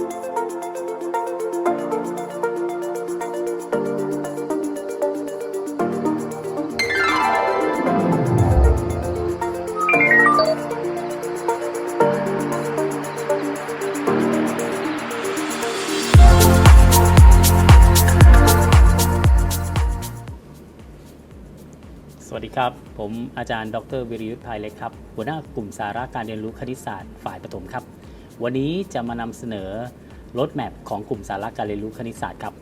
สวัสดีครับ ผมอาจารย์ ดรวิริยุทธ์ภายเล็กครับ หัวหน้ากลุ่มสาระการเรียนรู้คณิตศาสตร์ฝ่ายประถมครับ วันนี้จะมานำเสนอรถแมพของกลุ่มสาระการเรียนรู้คณิตศาสตร์ครับ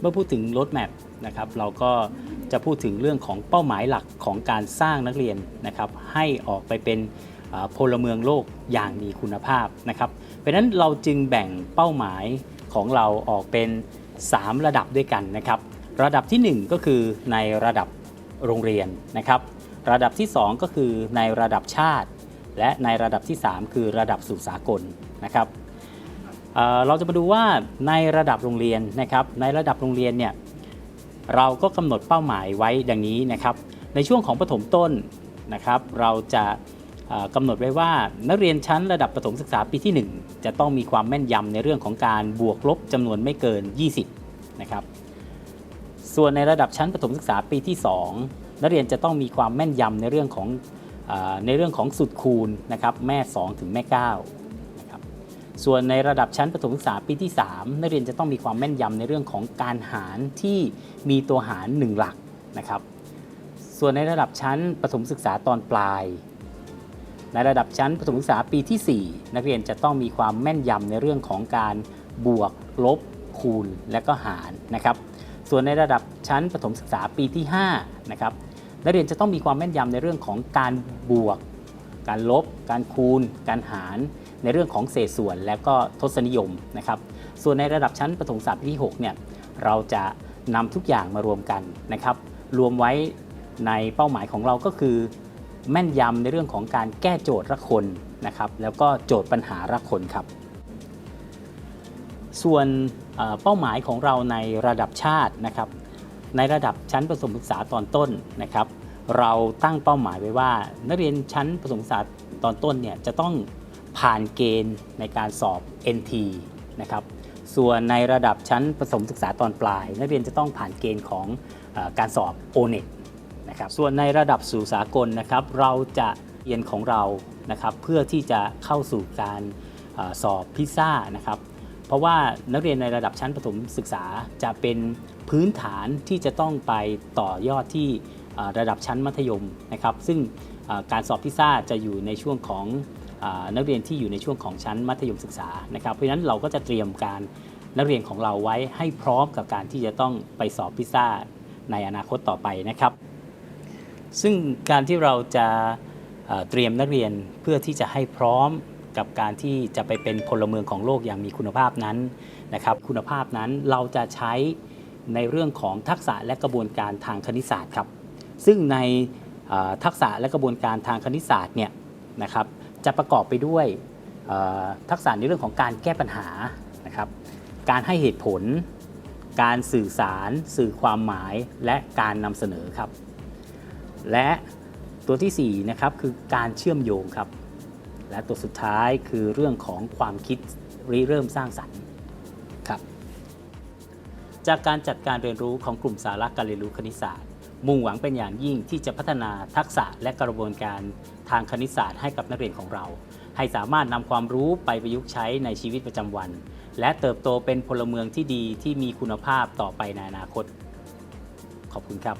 เมื่อพูดถึงรถแมพนะครับเราก็จะพูดถึงเรื่องของเป้าหมายหลักของการสร้างนักเรียนนะครับ ให้ออกไปเป็นพลเมืองโลกอย่างมีคุณภาพนะครับ เพราะนั้นเราจึงแบ่งเป้าหมายของเราออกเป็น 3 ระดับด้วยกันนะครับ ระดับทีหนึ่1 ก็คือในระดับโรงเรียนนะครับ ระดับที่ 2 ก็คือในระดับชาติ และในระดับที่ 3 คือระดับสู่สากลนะครับเเราจะมาดูว่าในระดับโรงเรียนนะครับ ในระดับโรงเรียนเนี่ยเราก็กำหนดเป้าหมายไว้ดังนี้นะครับ ในช่วงของประถมต้นนะครับ เราจะเอ่อกำหนดไว้ว่านักเรียนชั้นระดับประถมศึกษาปีที่ 1 จะต้องมีความแม่นยำในเรื่องของการบวกลบจำนวนไม่เกิน 20 นะครับ ส่วนในระดับชั้นประถมศึกษาปีที่ 2 นักเรียนจะต้องมีความแม่นยำในเรื่องของ ในเรื่องของสุดคูณนะครับแม่ 2 ถึงแม่9นะครับส่วนในระดับชั้นประถมศึกษาปีที่ 3 นักเรียนจะต้องมีความแม่นยำในเรื่องของการหารที่มีตัวหาร 1 หลักนะครับส่วนในระดับชั้นประถมศึกษาตอนปลาย ในระดับชั้นประถมศึกษาปีที่ 4 นักเรียนจะต้องมีความแม่นยำในเรื่องของการบวกลบคูณและก็หารนะครับส่วนในระดับชั้นประถมศึกษาปีที่5นะครับ นักเรียนจะต้องมีความแม่นยำในเรื่องของการบวก การลบ การคูณ การหาร ในเรื่องของเศษส่วนและก็ทศนิยมนะครับ ส่วนในระดับชั้นประถมศึกษาปีที่6เนี่ยเราจะนำทุกอย่างมารวมกันนะครับ รวมไว้ในเป้าหมายของเราก็คือ แม่นยำในเรื่องของการแก้โจทย์ละคนนะครับ แล้วก็โจทย์ปัญหาละคนครับ ส่วนเป้าหมายของเราในระดับชาตินะครับ ในระดับชั้นประถมศึกษาตอนต้นนะครับ เราตั้งเป้าหมายไว้ว่า นักเรียนชั้นประถมศึกษาตอนต้นเนี่ยจะต้องผ่านเกณฑ์ในการสอบ NT นะครับส่วนในระดับชั้นประถมศึกษาตอนปลาย นักเรียนจะต้องผ่านเกณฑ์ของอการสอบ O-NET นะครับส่วนในระดับสู่สากลนะครับ เราจะเรียนของเรานะครับเพื่อที่จะเข้าสู่การอสอบพิซซ่านะครับ เพราะว่านักเรียนในระดับชั้นประถมศึกษาจะเป็นพื้นฐานที่จะต้องไปต่อยอดที่ระดับชั้นมัธยมนะครับ ซึ่งการสอบพิซซ่าจะอยู่ในช่วงของอนักเรียนที่อยู่ในช่วงของชั้นมัธยมศึกษานะครับ เพราะฉะนั้นเราก็จะเตรียมการนักเรียนของเราไว้ให้พร้อมกับการที่จะต้องไปสอบพิซซ่าในอนาคตต่อไปนะครับ ซึ่งการที่เราจะเตรียมนักเรียนเพื่อที่จะให้พร้อม กับการที่จะไปเป็นพลเมืองของโลกอย่างมีคุณภาพนั้นนะครับคุณภาพนั้นเราจะใช้ในเรื่องของทักษะและกระบวนการทางคณิตศาสตร์ครับซึ่งในทักษะและกระบวนการทางคณิตศาสตร์เนี่ยนะครับจะประกอบไปด้วยทักษะในเรื่องของการแก้ปัญหานะครับการให้เหตุผล การสื่อสาร สื่อความหมายและการนำเสนอครับ และตัวที่4นะครับคือการเชื่อมโยงครับ และตัวสุดท้ายคือเรื่องของความคิดริเริ่มสร้างสรรค์ครับจากการจัดการเรียนรู้ของกลุ่มสาระการเรียนรู้คณิตศาสตร์ มุ่งหวังเป็นอย่างยิ่งที่จะพัฒนาทักษะและกระบวนการทางคณิตศาสตร์ให้กับนักเรียนของเรา ให้สามารถนำความรู้ไปประยุกต์ใช้ในชีวิตประจำวัน และเติบโตเป็นพลเมืองที่ดีที่มีคุณภาพต่อไปในอนาคต ขอบคุณครับ